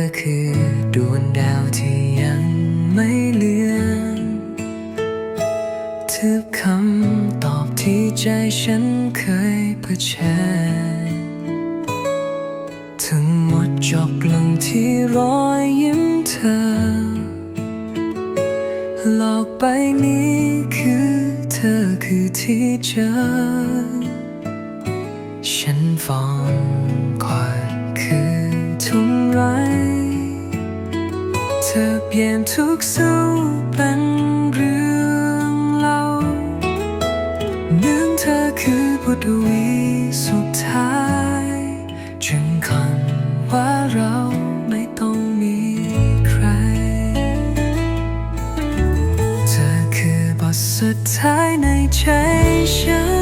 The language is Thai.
ธอคือดวงดาวที่ยังไม่เลือนทึบคำตอบที่ใจฉันเคยเผชิญทั้งหมดจบลงที่รอยยิ้มเธอโลกไปนี้คือเธอคือที่เจอฉันฟอง เกี่ยนทุกสู้เป็นเรื่องเล่าเหมือนเธอคือบทวีสุดท้ายจึงคำว่าเราไม่ต้องมีใคร เธอคือบทสุดท้ายในใจฉัน